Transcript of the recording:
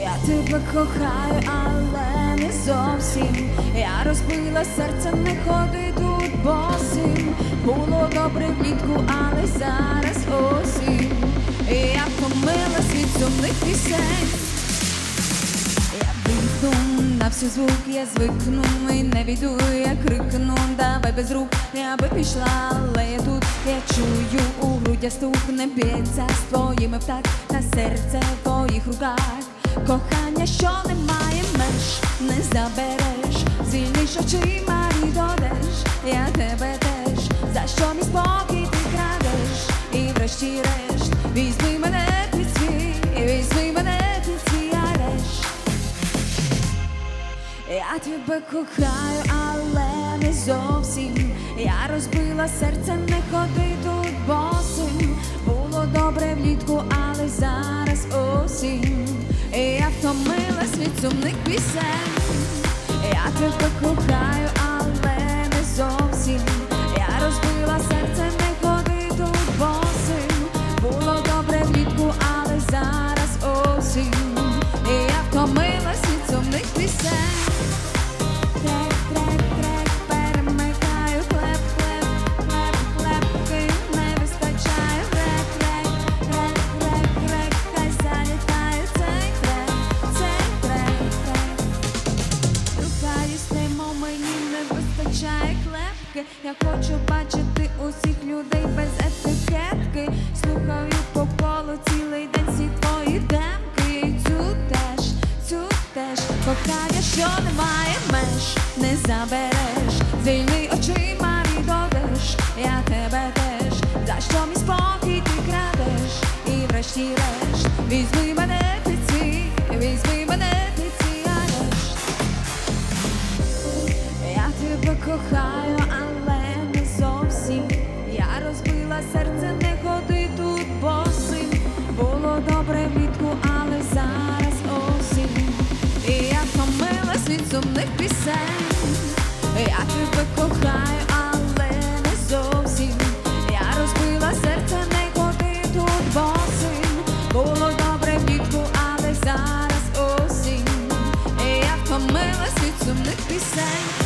Я тебе кохаю, але не зовсім. Я розбила серце, не ходи тут босим. Було добре влітку, але зараз осінь. Я втомилась від сумних пісень. Я вийду на всі звуки, я звикну і не віду, я крикну, давай без рук, я би пішла, але я тут, я чую у грудях стук, не б'ється з твоїми втак, на серце в твоїх руках. Кохання, що не має меж, не забереш, звільниш очима і додеш, я тебе теж, за що мій спокій ти крадеш, і врешті-решт, візьми мене під свій, візьми мене під свій арешт. Я тебе кохаю, але не зовсім. Я розбила серце, не ходи тут босим. Було добре влітку, але зараз втомилась від сумних пісень. Я тебе кохаю, вистачає клепки. Я хочу бачити усіх людей без етикетки. Слухаю по полу, цілий день всі твої демки. І Цю теж, цю теж кохання, що немає меж, не забереш. Звільни очима і одеж, я тебе теж. За що мій спокій ти крадеш? І врешті-решт візьми. день, я тебе кохаю, але не зовсім. Я розбила серце, не ходи босим. Було добре влітку, але зараз осінь. Я втомилась від сумних пісень.